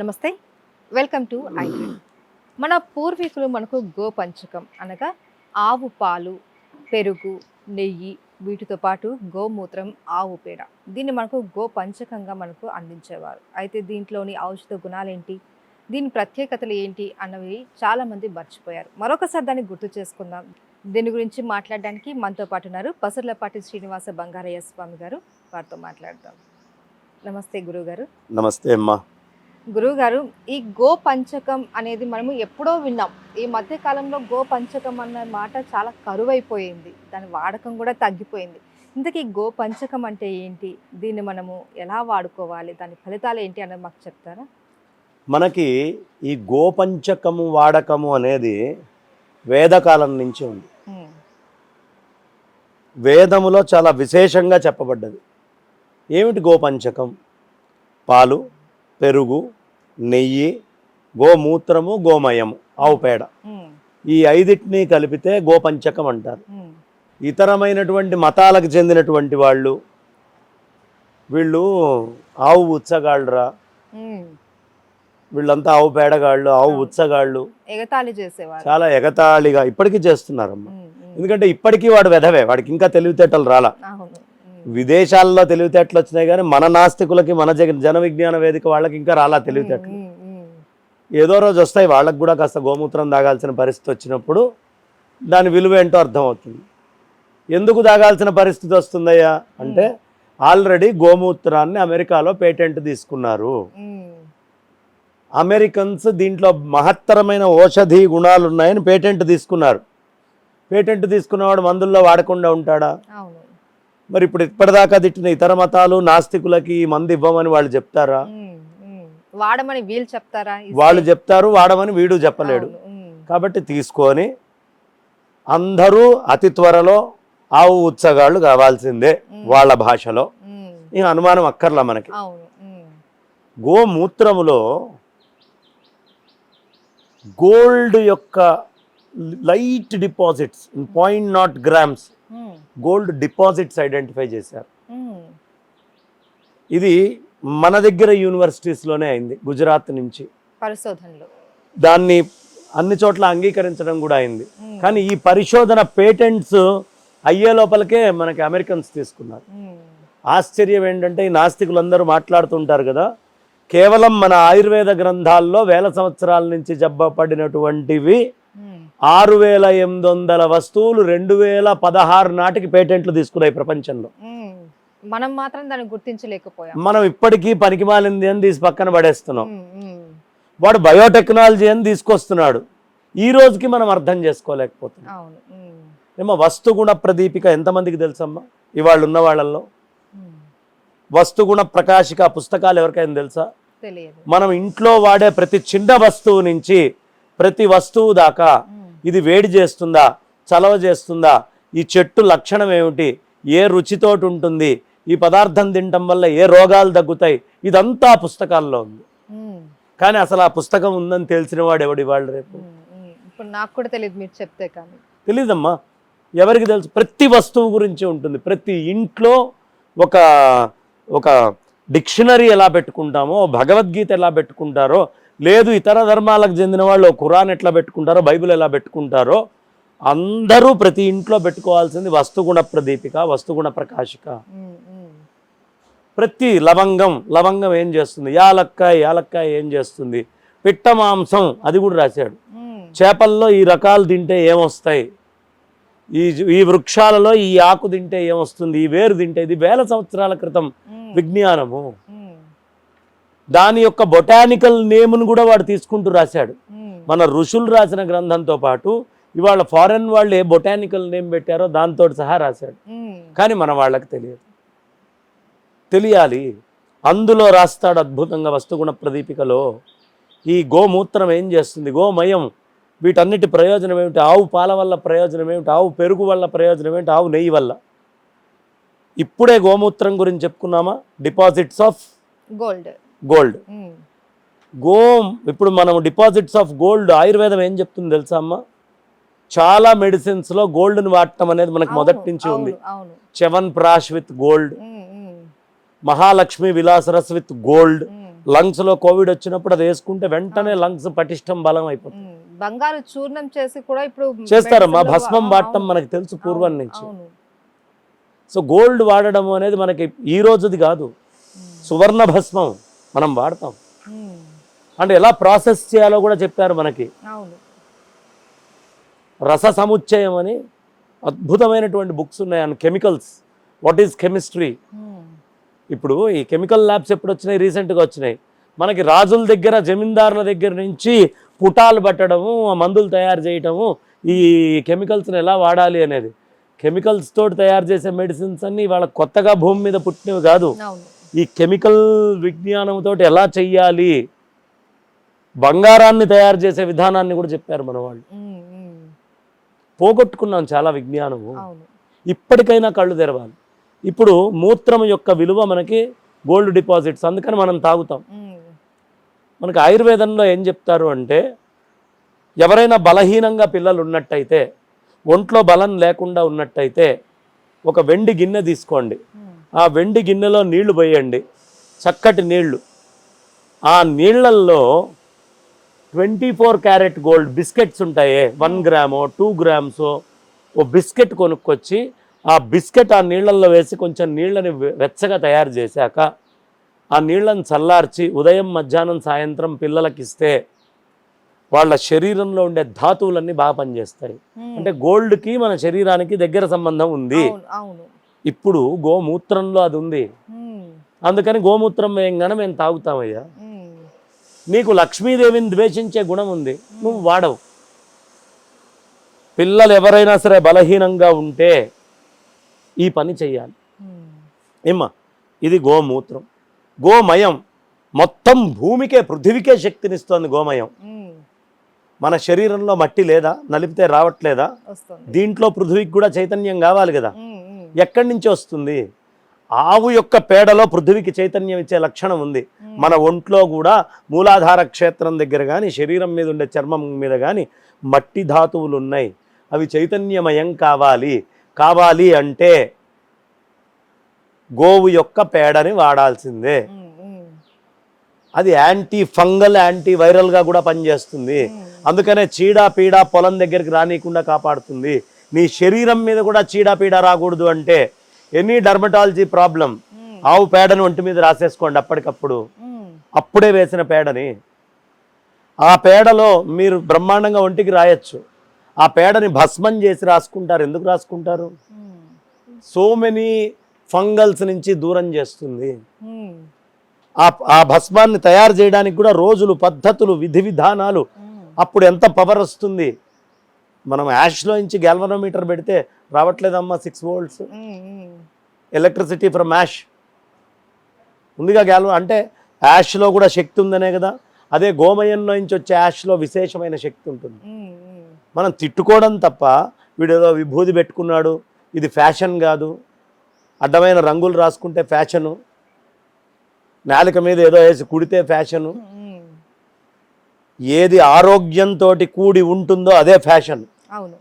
నమస్తే. Welcome to I మన పూర్వీకులు మనకు గోపంచకం అనగా ఆవు పాలు పెరుగు నెయ్యి వీటితో పాటు గోమూత్రం ఆవు పేడ. దీన్ని మనకు గోపంచకంగా మనకు అందించేవారు. అయితే దీంట్లోని ఔషధ గుణాలేంటి? దీని ప్రత్యేకతలు ఏంటి? అన్నవి చాలా మంది మర్చిపోయారు. మరొకసారి దాన్ని గుర్తు చేసుకుందాం. దీని గురించి మాట్లాడడానికి మనతో పాటు ఉన్నారు పసర్లపాటి శ్రీనివాస బంగారయ్య స్వామి గారు. వారితో మాట్లాడదాం. నమస్తే గురుగారు నమస్తే అమ్మా. గురువుగారు ఈ గో పంచకం అనేది మనము ఎప్పుడో విన్నాం. ఈ మధ్య కాలంలో గో పంచకం అన్న మాట చాలా కరువైపోయింది. దాని వాడకం కూడా తగ్గిపోయింది. ఇంతకీ గో పంచకం అంటే ఏంటి? దీన్ని మనము ఎలా వాడుకోవాలి? దాని ఫలితాలు ఏంటి అన్నది మాకు చెప్తారా? మనకి ఈ గోపంచకము వాడకము అనేది వేదకాలం నుంచి ఉంది. వేదములో చాలా విశేషంగా చెప్పబడ్డది. ఏమిటి గోపంచకం? పాలు పెరుగు నెయ్యి గోమూత్రము గోమయము ఆవు పేడ. ఈ ఐదిటిని కలిపితే గోపంచకం అంటారు. ఇతరమైనటువంటి మతాలకు చెందినటువంటి వాళ్ళు వీళ్ళు ఆవు ఉచ్చగాళ్ళరా. వీళ్ళంతా ఆవు పేడగాళ్ళు ఆవు ఉచ్చగాళ్ళు. ఎగతాళి చేసేవారు. చాలా ఎగతాళిగా ఇప్పటికీ చేస్తున్నారమ్మా. ఎందుకంటే ఇప్పటికీ వాడు వెధవే వాడికి ఇంకా తెలివితేటలు రాలా. విదేశాల్లో తెలివితేటలు వచ్చినాయి కానీ మన నాస్తికులకి మన జగ జన విజ్ఞాన వేదిక వాళ్ళకి ఇంకా రాలా తెలివితేటలు. ఏదో రోజు వస్తాయి వాళ్ళకి కూడా కాస్త గోమూత్రం తాగాల్సిన పరిస్థితి వచ్చినప్పుడు దాని విలువ ఏంటో అర్థమవుతుంది ఎందుకు తాగాల్సిన పరిస్థితి వస్తుందయ్యా? అంటే ఆల్రెడీ గోమూత్రాన్ని అమెరికాలో పేటెంట్ తీసుకున్నారు. అమెరికన్స్ దీంట్లో మహత్తరమైన ఔషధి గుణాలు ఉన్నాయని పేటెంట్ తీసుకున్నారు. పేటెంట్ తీసుకున్నవాడు మందుల్లో వాడకుండా ఉంటాడా? మరి ఇప్పుడు ఇప్పటిదాకా తిట్టిన ఇతర మతాలు నాస్తికులకి మందు ఇవ్వమని వాళ్ళు చెప్తారా. వాడమని వీళ్ళు చెప్తారా? వాళ్ళు చెప్తారు వాడమని వీడు చెప్పలేడు. కాబట్టి తీసుకొని అందరూ అతి త్వరలో ఆవు ఉత్సగాళ్ళు కావాల్సిందే వాళ్ళ భాషలో. ఈ అనుమానం అక్కర్లా మనకి. గోమూత్రములో గోల్డ్ యొక్క light deposits point not grams gold deposits identify చేశారు. ఉమ్, ఇది మన దగ్గర యూనివర్సిటీస్లోనే అయింది గుజరాత్ నుంచి. పరిశోధనలు. దాన్ని అన్ని చోట్ల అంగీకరించడం కూడా అయింది. ఉమ్, కానీ ఈ పరిశోధన పేటెంట్స్ అయ్యే లోపలికే మనకి అమెరికన్స్ తీసుకున్నారు. ఆశ్చర్యం ఏంటంటే ఈ నాస్తికులందరూ మాట్లాడుతుంటారు కదా కేవలం మన ఆయుర్వేద గ్రంథాల్లో వేల సంవత్సరాల నుంచి జబ్బపడినటువంటివి ఆరు వేల ఎనిమిది వందల వస్తువులు రెండు వేల పదహారు నాటికి పేటెంట్లు తీసుకున్నాయి ప్రపంచంలో. మనం మాత్రం దాన్ని గుర్తించలేకపోయాం. మనం ఇప్పటికీ పనికిమాలింది అని తీసి పక్కన పడేస్తున్నాం. వాడు బయోటెక్నాలజీ అని తీసుకొస్తున్నాడు. ఈ రోజుకి మనం అర్థం చేసుకోలేకపోతున్నాం. ఏమో వస్తుగుణ ప్రదీపిక ఎంతమందికి తెలుసమ్మా? ఇవాళ ఉన్న వాళ్ళల్లో. వస్తుగుణ ప్రకాశిక పుస్తకాలు ఎవరికైనా తెలుసా? తెలియదు. మనం ఇంట్లో వాడే ప్రతి చిన్న వస్తువు నుంచి ప్రతి వస్తువు దాకా ఇది వేడి చేస్తుందా? చలవ చేస్తుందా? ఈ చెట్టు లక్షణం ఏమిటి? ఏ రుచితోటి ఉంటుంది? ఈ పదార్థం తినటం వల్ల ఏ రోగాలు తగ్గుతాయి? ఇదంతా పుస్తకాల్లో ఉంది. కానీ అసలు ఆ పుస్తకం ఉందని తెలిసిన వాడు ఎవడు ఇవాళ రేపు. ఇప్పుడు నాకు కూడా తెలియదు మీరు చెప్తే కానీ. తెలీదమ్మా. ఎవరికి తెలుసు? ప్రతి వస్తువు గురించి ఉంటుంది. ప్రతి ఇంట్లో ఒక ఒక డిక్షనరీ ఎలా పెట్టుకుంటామో భగవద్గీత ఎలా పెట్టుకుంటారో లేదు ఇతర ధర్మాలకు చెందిన వాళ్ళు ఖురాన్ ఎట్లా పెట్టుకుంటారో బైబిల్ ఎలా పెట్టుకుంటారో అందరూ ప్రతి ఇంట్లో పెట్టుకోవాల్సింది వస్తుగుణ ప్రదీపిక వస్తుగుణ ప్రకాశిక. ప్రతి లవంగం లవంగం ఏం చేస్తుంది? యాలక్కాయ యాలక్కాయ ఏం చేస్తుంది? పిట్ట మాంసం అది కూడా రాశాడు. చేపల్లో ఈ రకాలు తింటే ఏమొస్తాయి? ఈ ఈ వృక్షాలలో ఈ ఆకు తింటే ఏమొస్తుంది? ఈ వేరు తింటే ఇది వేల సంవత్సరాల క్రితం విజ్ఞానము. దాని యొక్క బొటానికల్ నేమ్ను కూడా వాడు తీసుకుంటూ రాశాడు. ఉమ్, మన ఋషులు రాసిన గ్రంథంతో పాటు ఇవాళ ఫారెన్ వాళ్ళు ఏ బొటానికల్ నేమ్ పెట్టారో దాంతో సహా రాశాడు. ఉమ్, కానీ మన వాళ్ళకి తెలియదు. తెలియాలి. అందులో రాస్తాడు అద్భుతంగా వస్తుగుణ ప్రదీపికలో ఈ గోమూత్రం ఏం చేస్తుంది? గోమయం. వీటన్నిటి ప్రయోజనం ఏమిటి? ఆవు పాల వల్ల ప్రయోజనం ఏమిటి? ఆవు పెరుగు వల్ల ప్రయోజనం ఏమిటి? ఆవు నెయ్యి వల్ల. ఇప్పుడే గోమూత్రం గురించి చెప్పుకున్నామా? Deposits of gold gold. ఉమ్, గో ఇప్పుడు మనం డిపాజిట్స్ ఆఫ్ గోల్డ్ ఆయుర్వేదం ఏం చెప్తుంది తెలుసా అమ్మా? చాలా మెడిసిన్స్లో గోల్డ్ని వాడటం అనేది మనకు మొదటి నుంచి ఉంది. Chyawanprash with gold Mahalakshmi Vilasras with gold. లంగ్స్లో Covid వచ్చినప్పుడు అది వేసుకుంటే వెంటనే లంగ్స్ పటిష్టం బలం అయిపోతుంది. బంగారు చూర్ణం చేసి కూడా ఇప్పుడు చేస్తారమ్మా లో- భస్మం వాడటం. మనకు తెలుసు పూర్వం నుంచి. సో గోల్డ్ వాడడం అనేది మనకి ఈ రోజుది కాదు. సువర్ణ భస్మం. మనం వాడతాం. అంటే ఎలా ప్రాసెస్ చేయాలో కూడా చెప్పారు మనకి. రస సముచ్చయం అని అద్భుతమైనటువంటి బుక్స్ ఉన్నాయి. And chemicals. What is chemistry. ఇప్పుడు ఈ కెమికల్ ల్యాబ్స్ ఎప్పుడు వచ్చినాయి? రీసెంట్గా వచ్చినాయి. మనకి రాజుల దగ్గర జమీందారుల దగ్గర నుంచి పుటాలు పట్టడము మందులు తయారు చేయటము ఈ కెమికల్స్ని ఎలా వాడాలి అనేది. కెమికల్స్ తోటి తయారు చేసే మెడిసిన్స్ అన్ని వాళ్ళ కొత్తగా భూమి మీద పుట్టినవి కాదు. ఈ కెమికల్ విజ్ఞానంతో ఎలా చెయ్యాలి? బంగారాన్ని తయారు చేసే విధానాన్ని కూడా చెప్పారు మన వాళ్ళు. పోగొట్టుకున్నాం చాలా విజ్ఞానము. ఇప్పటికైనా కళ్ళు తెరవాలి. ఇప్పుడు మూత్రం యొక్క విలువ మనకి గోల్డ్ డిపాజిట్స్ అందుకని మనం తాగుతాం. మనకి ఆయుర్వేదంలో ఏం చెప్తారు అంటే ఎవరైనా బలహీనంగా పిల్లలు ఉన్నట్టయితే ఒంట్లో బలం లేకుండా ఉన్నట్టయితే ఒక వెండి గిన్నె తీసుకోండి. ఆ వెండి గిన్నెలో నీళ్ళు పోయండి. చక్కటి నీళ్ళు. ఆ నీళ్ళల్లో twenty four carat gold biscuits ఉంటాయే. One గ్రామో టూ గ్రామ్సో ఓ బిస్కెట్ కొనుక్కొచ్చి ఆ బిస్కెట్ ఆ నీళ్ళల్లో వేసి కొంచెం నీళ్ళని వెచ్చగా తయారు చేశాక ఆ నీళ్ళని చల్లార్చి ఉదయం మధ్యాహ్నం సాయంత్రం పిల్లలకి ఇస్తే వాళ్ళ శరీరంలో ఉండే ధాతువులన్నీ బాగా పనిచేస్తాయి. అంటే గోల్డ్కి మన శరీరానికి దగ్గర సంబంధం ఉంది. ఇప్పుడు గోమూత్రంలో అది ఉంది. అందుకని గోమూత్రం వేయంగానే మేము తాగుతామయ్యా. నీకు లక్ష్మీదేవిని ద్వేషించే గుణం ఉంది. నువ్వు వాడవు. పిల్లలు ఎవరైనా సరే బలహీనంగా ఉంటే ఈ పని చెయ్యాలి. ఏమ్మా ఇది గోమూత్రం. గోమయం మొత్తం భూమికే పృథివికే శక్తినిస్తోంది గోమయం. మన శరీరంలో మట్టి లేదా? నలిపితే రావట్లేదా? దీంట్లో పృథివికి కూడా చైతన్యం కావాలి కదా. ఎక్కడి నుంచి వస్తుంది? ఆవు యొక్క పేడలో పృథివికి చైతన్యం ఇచ్చే లక్షణం ఉంది. మన ఒంట్లో కూడా మూలాధార క్షేత్రం దగ్గర కానీ శరీరం మీద ఉండే చర్మం మీద కానీ మట్టి ధాతువులు ఉన్నాయి. అవి చైతన్యమయం కావాలి. కావాలి అంటే గోవు యొక్క పేడని వాడాల్సిందే. అది యాంటీ ఫంగల్ యాంటీ వైరల్గా కూడా పనిచేస్తుంది. అందుకనే చీడ పీడ పొలం దగ్గరికి రానియకుండా కాపాడుతుంది. నీ శరీరం మీద కూడా చీడ పీడ రాకూడదు అంటే ఎనీ డర్మటాలజీ ప్రాబ్లం. ఆవు పేడని ఒంటి మీద రాసేసుకోండి అప్పటికప్పుడు. అప్పుడే వేసిన పేడని ఆ పేడలో మీరు బ్రహ్మాండంగా ఒంటికి రాయొచ్చు ఆ పేడని భస్మం చేసి రాసుకుంటారు ఎందుకు రాసుకుంటారు. సో మెనీ ఫంగల్స్ నుంచి దూరం చేస్తుంది. ఆ ఆ భస్మాన్ని తయారు చేయడానికి కూడా రోజులు పద్ధతులు విధి విధానాలు. అప్పుడు ఎంత పవర్ వస్తుంది మనం యాష్లో నుంచి గ్యాల్వనోమీటర్ పెడితే రావట్లేదమ్మా six volts. Electricity from ash ఉందిగా గ్యాల్వ అంటే యాష్లో కూడా శక్తి ఉందనే కదా అదే గోమయంలో నుంచి వచ్చే యాష్లో విశేషమైన శక్తి ఉంటుంది. మనం తిట్టుకోవడం తప్ప వీడేదో విభూది పెట్టుకున్నాడు ఇది ఫ్యాషన్ కాదు అడ్డమైన రంగులు రాసుకుంటే ఫ్యాషను నాలుక మీద ఏదో వేసి కుడితే ఫ్యాషను. ఏది ఆరోగ్యంతో కూడి ఉంటుందో అదే ఫ్యాషన్. అవును.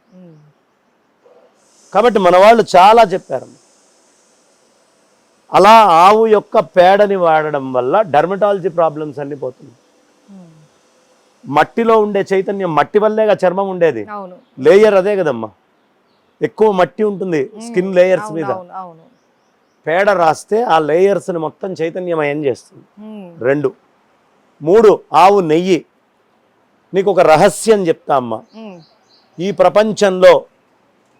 కాబట్టి మన వాళ్ళు చాలా చెప్పారు. అలా ఆవు యొక్క పేడని వాడడం వల్ల డర్మటాలజీ ప్రాబ్లమ్స్ అన్ని ఉమ్. మట్టిలో ఉండే చైతన్యం మట్టి వల్లేగా చర్మం ఉండేది. లేయర్ అదే కదమ్మా. ఎక్కువ మట్టి ఉంటుంది స్కిన్ లేయర్స్ మీద. పేడ రాస్తే ఆ లేయర్స్ని మొత్తం చైతన్యమయం చేస్తుంది. రెండు. మూడు ఆవు నెయ్యి. నీకు ఒక రహస్యం చెప్తా అమ్మా. ఈ ప్రపంచంలో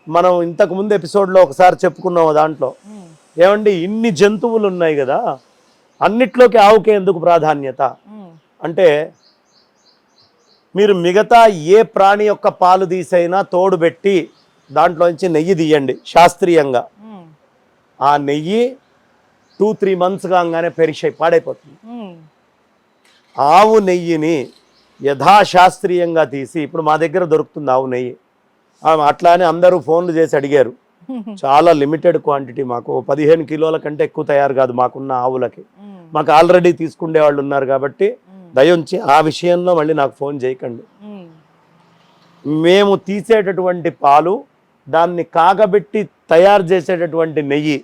మనం ఇంతకు ముందు ఎపిసోడ్లో ఒకసారి చెప్పుకున్నాం దాంట్లో. ఏమండి ఇన్ని జంతువులు ఉన్నాయి కదా అన్నిట్లోకి ఆవుకే ఎందుకు ప్రాధాన్యత. అంటే మీరు మిగతా ఏ ప్రాణి యొక్క పాలు తీసైనా తోడు పెట్టి దాంట్లోంచి నెయ్యి తీయండి శాస్త్రీయంగా. ఆ నెయ్యి టూ త్రీ మంత్స్ కాగానే పెరిషై పాడైపోతుంది. ఆవు నెయ్యిని యథాశాస్త్రీయంగా తీసి ఇప్పుడు మా దగ్గర దొరుకుతుంది ఆవు నెయ్యి ఆ, అట్లా అని అందరూ ఫోన్లు చేసి అడిగారు చాలా లిమిటెడ్ క్వాంటిటీ మాకు పదిహేను కిలోల కంటే ఎక్కువ తయారు కాదు మాకున్న ఆవులకి. మాకు ఆల్రెడీ తీసుకునే వాళ్ళు ఉన్నారు కాబట్టి. దయించి ఆ విషయంలో మళ్ళీ నాకు ఫోన్ చేయకండి. మేము తీసేటటువంటి పాలు దాన్ని కాగబెట్టి తయారు చేసేటటువంటి నెయ్యి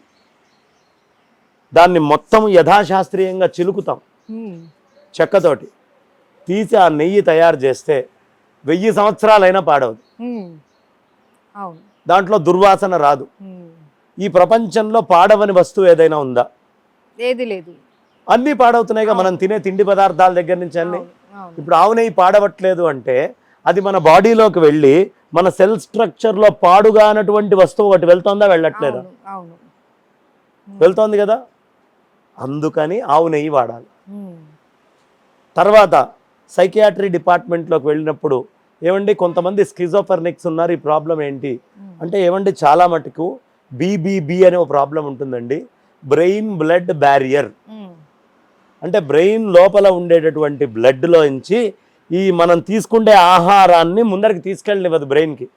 దాన్ని మొత్తం యథాశాస్త్రీయంగా చిలుకుతాం. చెక్కతోటి తీసి ఆ నెయ్యి తయారు చేస్తే వెయ్యి సంవత్సరాలైనా పాడవదు. దాంట్లో దుర్వాసన రాదు. ఈ ప్రపంచంలో పాడవని వస్తువు ఏదైనా ఉందా? ఏది లేదు. అన్నీ పాడవుతున్నాయిగా మనం తినే తిండి పదార్థాల దగ్గర నుంచి అన్ని. ఇప్పుడు ఆవు నెయ్యి పాడవట్లేదు అంటే అది మన బాడీలోకి వెళ్ళి మన సెల్ స్ట్రక్చర్లో పాడుగానటువంటి వస్తువు ఒకటి వెళ్తుందా వెళ్ళట్లేదా? వెళ్తోంది కదా. అందుకని ఆవు నెయ్యి వాడాలి. తర్వాత సైకియాట్రీ డిపార్ట్మెంట్లోకి వెళ్ళినప్పుడు ఏమండి కొంతమంది స్కిజోఫర్నిక్స్ ఉన్నారు ఈ ప్రాబ్లం ఏంటి. అంటే ఏమండి చాలా మటుకు బీబీబీ అనే ఒక ప్రాబ్లం ఉంటుందండి బ్రెయిన్ బ్లడ్ బ్యారియర్. అంటే బ్రెయిన్ లోపల ఉండేటటువంటి బ్లడ్లోంచి ఈ మనం తీసుకుండే ఆహారాన్ని ముందరికి తీసుకెళ్ళనివ్వదు బ్రెయిన్కి.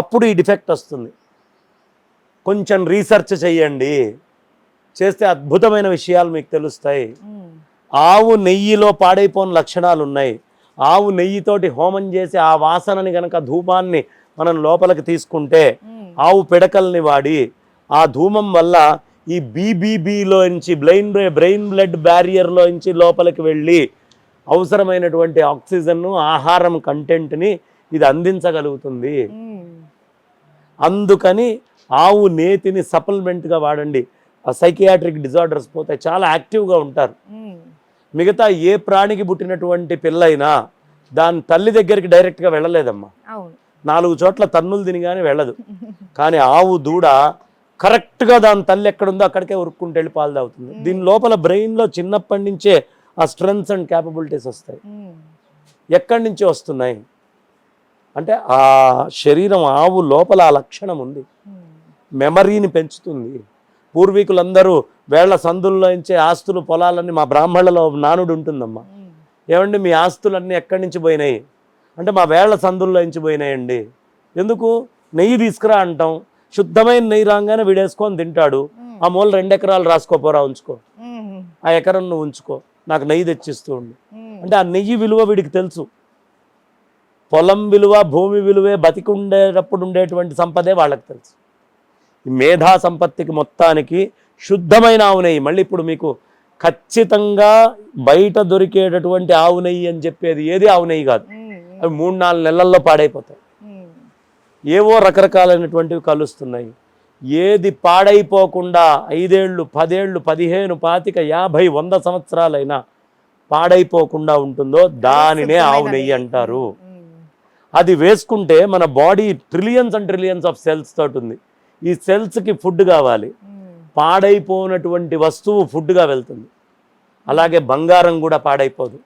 అప్పుడు ఈ డిఫెక్ట్ వస్తుంది కొంచెం రీసెర్చ్ చేయండి చేస్తే అద్భుతమైన విషయాలు మీకు తెలుస్తాయి. ఆవు నెయ్యిలో పాడైపోని లక్షణాలు ఉన్నాయి ఆవు నెయ్యితోటి హోమం చేసి ఆ వాసనని గనక ధూపాన్ని మనం లోపలికి తీసుకుంటే. ఆవు పిడకల్ని వాడి ఆ ధూమం వల్ల ఈ బీబీబీలోంచి బ్రెయిన్ బ్రెయిన్ బ్లడ్ బ్యారియర్లోంచి లోపలికి వెళ్ళి అవసరమైనటువంటి ఆక్సిజన్ను ఆహారం కంటెంట్ని ఇది అందించగలుగుతుంది. అందుకని ఆవు నేతిని సప్లిమెంట్గా వాడండి ఆ సైకియాట్రిక్ డిజార్డర్స్ పోతే చాలా యాక్టివ్గా ఉంటారు. మిగతా ఏ ప్రాణికి పుట్టినటువంటి పిల్లైనా దాని తల్లి దగ్గరికి డైరెక్ట్గా వెళ్ళలేదమ్మా. నాలుగు చోట్ల తన్నులు తిని కానీ వెళ్ళదు. కానీ ఆవు దూడ కరెక్ట్గా దాని తల్లి ఎక్కడుందో అక్కడికే ఉరుక్కుంటూ వెళ్ళి పాలు తాగుతుంది. దీని లోపల బ్రెయిన్లో చిన్నప్పటి నుంచే ఆ స్ట్రెంగ్స్ అండ్ క్యాపబిలిటీస్ వస్తాయి. ఎక్కడి నుంచి వస్తున్నాయి? అంటే ఆ శరీరం ఆవు లోపల ఆ లక్షణం ఉంది. మెమరీని పెంచుతుంది. పూర్వీకులందరూ వేళ్ళ సందుల్లో ఇచ్చే ఆస్తులు పొలాలన్నీ మా బ్రాహ్మణులలో నానుడు ఉంటుందమ్మా. ఏమండి మీ ఆస్తులన్నీ ఎక్కడి నుంచి పోయినాయి? అంటే మా వేళ్ళ సందుల్లో నుంచి పోయినాయండి. ఎందుకు? నెయ్యి తీసుకురా అంటాం. శుద్ధమైన నెయ్యి రాగానే వీడేసుకొని తింటాడు. ఆ మూల రెండు ఎకరాలు రాసుకోపోరా ఉంచుకో. ఆ ఎకరం నువ్వు ఉంచుకో. నాకు నెయ్యి తెచ్చిస్తూ ఉండు. అంటే ఆ నెయ్యి విలువ వీడికి తెలుసు. పొలం విలువ భూమి విలువే బతికుండేటప్పుడు ఉండేటువంటి సంపదే వాళ్ళకి తెలుసు. మేధా సంపత్తికి మొత్తానికి శుద్ధమైన ఆవు నెయ్యి. మళ్ళీ ఇప్పుడు మీకు ఖచ్చితంగా బయట దొరికేటటువంటి ఆవు నెయ్యి అని చెప్పేది ఏది ఆవు నెయ్యి కాదు. అవి మూడు నాలుగు నెలల్లో పాడైపోతాయి. ఏవో రకరకాలైనటువంటివి కలుస్తున్నాయి. ఏది పాడైపోకుండా ఐదేళ్ళు పదేళ్ళు పదిహేను పాతిక యాభై వంద సంవత్సరాలైనా పాడైపోకుండా ఉంటుందో దానినే ఆవు నెయ్యి. అంటారు. అది వేసుకుంటే మన body trillions and trillions of cells తోటి ఉంది. ఈ సెల్స్కి ఫుడ్ కావాలి ఉమ్. పాడైపోనటువంటి వస్తువు ఫుడ్గా వెళ్తుంది అలాగే బంగారం కూడా పాడైపోదు.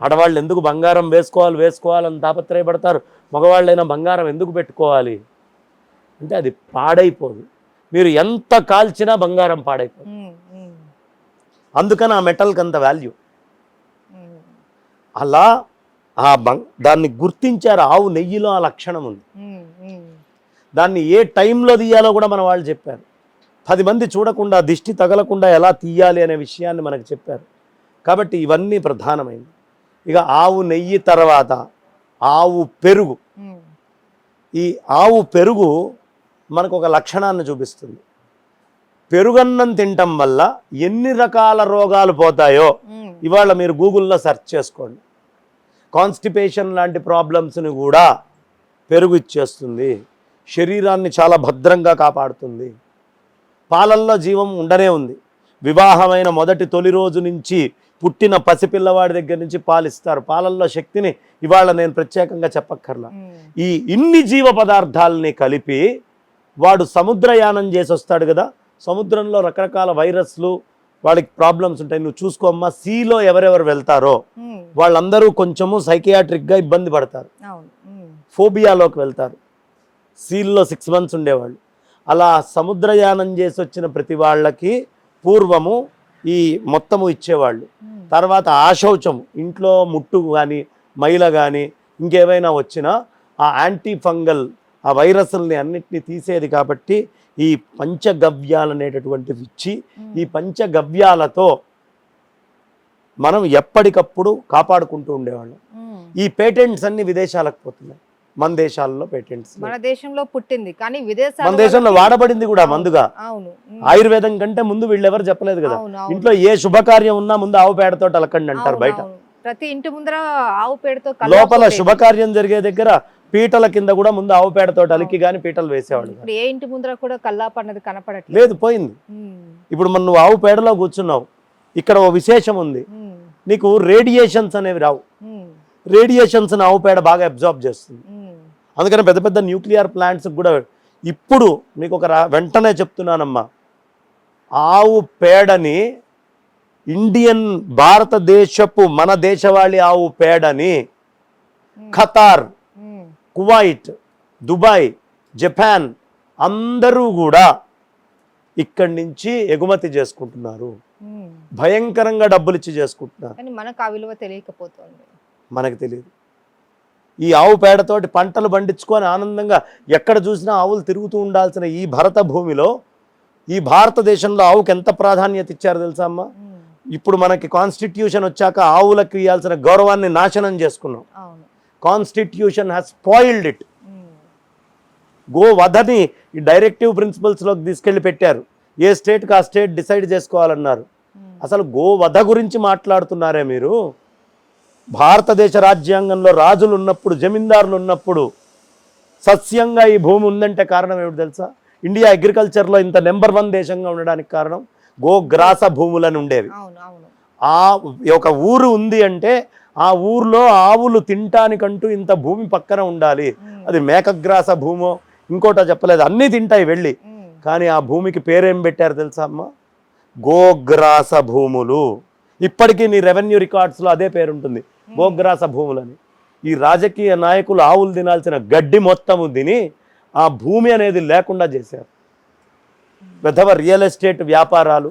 ఆడవాళ్ళు ఎందుకు బంగారం వేసుకోవాలి వేసుకోవాలని తాపత్రయపడతారు మగవాళ్ళైనా బంగారం ఎందుకు పెట్టుకోవాలి అంటే అది పాడైపోదు మీరు ఎంత కాల్చినా బంగారం పాడైపోదు. అందుకని ఆ మెటల్కి అంత వాల్యూ. అలా ఆ బం దాన్ని గుర్తించారు ఆవు నెయ్యిలో ఆ లక్షణం ఉంది. దాన్ని ఏ టైంలో తీయాలో కూడా మన వాళ్ళు చెప్పారు. పది మంది చూడకుండా దిష్టి తగలకుండా ఎలా తీయాలి అనే విషయాన్ని మనకు చెప్పారు. కాబట్టి ఇవన్నీ ప్రధానమైనవి. ఇక ఆవు నెయ్యి తర్వాత ఆవు పెరుగు. ఈ ఆవు పెరుగు మనకు ఒక లక్షణాన్ని చూపిస్తుంది. పెరుగన్నం తినటం వల్ల ఎన్ని రకాల రోగాలు పోతాయో. ఇవాళ మీరు గూగుల్లో సెర్చ్ చేసుకోండి. కాన్స్టిపేషన్ లాంటి ప్రాబ్లమ్స్ని కూడా పెరుగు ఇచ్చేస్తుంది. శరీరాన్ని చాలా భద్రంగా కాపాడుతుంది. పాలల్లో జీవం ఉండనే ఉంది. వివాహమైన మొదటి తొలి రోజు నుంచి పుట్టిన పసిపిల్లవాడి దగ్గర నుంచి పాలిస్తారు. పాలల్లో శక్తిని ఇవాళ నేను ప్రత్యేకంగా చెప్పక్కర్లా. ఈ ఇన్ని జీవ పదార్థాలని కలిపి వాడు సముద్రయానం చేసి వస్తాడు కదా. సముద్రంలో రకరకాల వైరస్లు వాడికి ప్రాబ్లమ్స్ ఉంటాయి. నువ్వు చూసుకోమ్మా సీలో ఎవరెవరు వెళ్తారో. వాళ్ళందరూ కొంచెము సైకియాట్రిక్గా ఇబ్బంది పడతారు. ఫోబియాలోకి వెళ్తారు. సీల్లో సిక్స్ మంత్స్ ఉండేవాళ్ళు. అలా సముద్రయానం చేసి వచ్చిన ప్రతి వాళ్ళకి పూర్వము ఈ మొత్తము ఇచ్చేవాళ్ళు. తర్వాత ఆశౌచం ఇంట్లో ముట్టు కానీ మైల కానీ ఇంకేమైనా వచ్చినా ఆ యాంటీ ఫంగల్ ఆ వైరస్ల్ని అన్నిటినీ తీసేది కాబట్టి ఈ పంచగవ్యాలు అనేటటువంటివి ఇచ్చి ఈ పంచగవ్యాలతో మనం ఎప్పటికప్పుడు కాపాడుకుంటూ ఉండేవాళ్ళం. ఈ పేటెంట్స్ అన్ని విదేశాలకు పోతున్నాయి. మన దేశాల్లో పేటెంట్స్ మన దేశంలో పుట్టింది కానీ మన దేశంలో వాడబడింది కూడా మందుగా. అవును. ఆయుర్వేదం కంటే ముందు వీళ్ళు ఎవరు చెప్పలేదు కదా. ఇంట్లో ఏ శుభకార్యం ఉన్నా ముందు ఆవు పేడతో అలకండి అంటారు బయట. ప్రతి ఇంటి ముందర ఆవు పేడతో లోపల శుభకార్యం జరిగే దగ్గర పీటల కింద కూడా ముందు ఆవు పేడతో అలికి గాని పీటలు ఇప్పుడు ఏ ఇంటి ముందర కూడా కల్లాపు అన్నది కనపడట్లేదు. లేదు పోయింది. ఇప్పుడు మనం నువ్వు ఆవు పేడలో కూర్చున్నావు. ఇక్కడ ఓ విశేషం ఉంది. నీకు రేడియేషన్స్ అనేవి రావు. రేడియేషన్స్ ఆవు పేడ బాగా అబ్జార్బ్ చేస్తుంది. అందుకని పెద్ద పెద్ద న్యూక్లియర్ ప్లాంట్స్ కూడా ఇప్పుడు మీకు ఒక వెంటనే చెప్తున్నానమ్మా. ఆవు పేడని ఇండియన్ భారతదేశపు మన దేశవాళి ఆవు పేడని ఖతార్ కువైట్ దుబాయ్ జపాన్ అందరూ కూడా ఇక్కడి నుంచి ఎగుమతి చేసుకుంటున్నారు. భయంకరంగా డబ్బులు ఇచ్చి చేసుకుంటున్నారు. కానీ మనకు ఆ విలువ తెలియకపోతుంది. మనకు తెలియదు ఈ ఆవు పేడతోటి పంటలు పండించుకొని ఆనందంగా ఎక్కడ చూసినా ఆవులు తిరుగుతూ ఉండాల్సిన ఈ భరత భూమిలో ఈ భారతదేశంలో ఆవుకి ఎంత ప్రాధాన్యత ఇచ్చారు తెలుసా అమ్మా? ఇప్పుడు మనకి కాన్స్టిట్యూషన్ వచ్చాక ఆవులకు ఇవ్వాల్సిన గౌరవాన్ని నాశనం చేసుకున్నాం. కాన్స్టిట్యూషన్ హ్యాస్ స్పాయిల్డ్ ఇట్ గో వధని ఈ డైరెక్టివ్ ప్రిన్సిపల్స్లోకి తీసుకెళ్ళి పెట్టారు. ఏ స్టేట్కి ఆ స్టేట్ డిసైడ్ చేసుకోవాలన్నారు. అసలు గో వధ గురించి మాట్లాడుతున్నారే మీరు? భారతదేశ రాజ్యాంగంలో రాజులు ఉన్నప్పుడు జమీందారులు ఉన్నప్పుడు సస్యంగా ఈ భూమి ఉందంటే కారణం ఏమిటి తెలుసా? ఇండియా అగ్రికల్చర్లో ఇంత నెంబర్ వన్ దేశంగా ఉండడానికి కారణం గోగ్రాస భూములని ఉండేవి. ఆ ఒక ఊరు ఉంది అంటే ఆ ఊర్లో ఆవులు తినటానికంటూ ఇంత భూమి పక్కన ఉండాలి. అది మేకగ్రాస భూమో ఇంకోటో చెప్పలేదు అన్నీ తింటాయి వెళ్ళి. కానీ ఆ భూమికి పేరేం పెట్టారు తెలుసా అమ్మ? గోగ్రాస భూములు. ఇప్పటికీ నీ రెవెన్యూ రికార్డ్స్లో అదే పేరు భోగ్రాస గోగ్రాస భూములని. ఈ రాజకీయ నాయకులు ఆవులు తినాల్సిన గడ్డి మొత్తము తిని ఆ భూమి అనేది లేకుండా చేశారు. విధవ రియల్ ఎస్టేట్ వ్యాపారాలు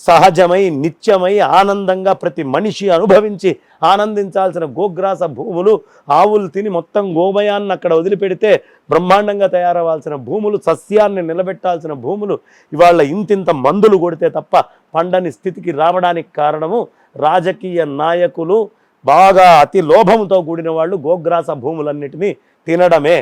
సహజమై నిత్యమై ఆనందంగా ప్రతి మనిషి అనుభవించి ఆనందించాల్సిన గోగ్రాస భూములు ఆవులు తిని మొత్తం గోమయాన్ని అక్కడ వదిలిపెడితే బ్రహ్మాండంగా తయారవ్వాల్సిన భూములు సస్యాన్ని నిలబెట్టాల్సిన భూములు ఇవాళ ఇంతింత మందులు కొడితే తప్ప పండని స్థితికి రావడానికి కారణము రాజకీయ నాయకులు బాగా అతి లోభంతో కూడిన వాళ్ళు గోగ్రాస భూములన్నిటినీ తినడమే.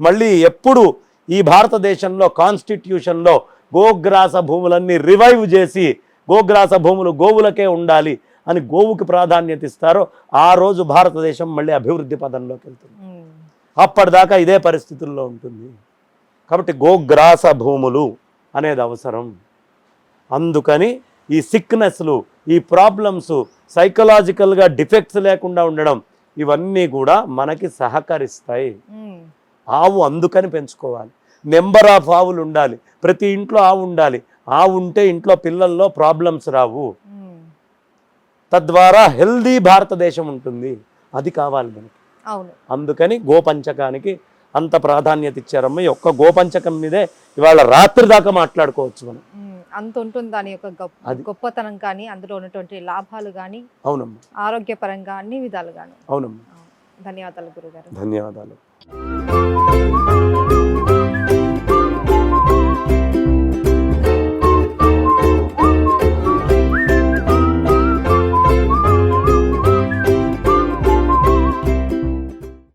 మళ్ళీ ఎప్పుడు ఈ భారతదేశంలో కాన్స్టిట్యూషన్లో గోగ్రాస భూములన్నీ రివైవ్ చేసి గోగ్రాస భూములు గోవులకే ఉండాలి అని గోవుకి ప్రాధాన్యత ఇస్తారో ఆ రోజు భారతదేశం మళ్ళీ అభివృద్ధి పదంలోకి వెళ్తుంది. అప్పటిదాకా ఇదే పరిస్థితుల్లో ఉంటుంది. కాబట్టి గోగ్రాస భూములు అనేది అవసరం. అందుకని ఈ సిక్నెస్లు ఈ ప్రాబ్లమ్స్ సైకలాజికల్గా డిఫెక్ట్స్ లేకుండా ఉండడం ఇవన్నీ కూడా మనకి సహకరిస్తాయి. ఆవు అందుకని పెంచుకోవాలి. నెంబర్ ఆఫ్ ఆవులు ఉండాలి. ప్రతి ఇంట్లో ఆవు ఉండాలి. ఆవు ఉంటే ఇంట్లో పిల్లల్లో ప్రాబ్లమ్స్ రావు. తద్వారా హెల్దీ భారతదేశం ఉంటుంది. అది కావాలి మనకి. అందుకని గోపంచకానికి అంత ప్రాధాన్యత ఇచ్చారమ్మ. ఈ ఒక్క గోపంచకం మీదే ఇవాళ రాత్రి దాకా మాట్లాడుకోవచ్చు మనం. అంత ఉంటుంది దాని యొక్క. గొప్పతనం కానీ అందులో ఉన్నటువంటి లాభాలు కానీ అవునమ్మా. ఆరోగ్యపరంగా అన్ని విధాలుగాను అవునమ్మా. ధన్యవాదాలు గురుగారు. ధన్యవాదాలు.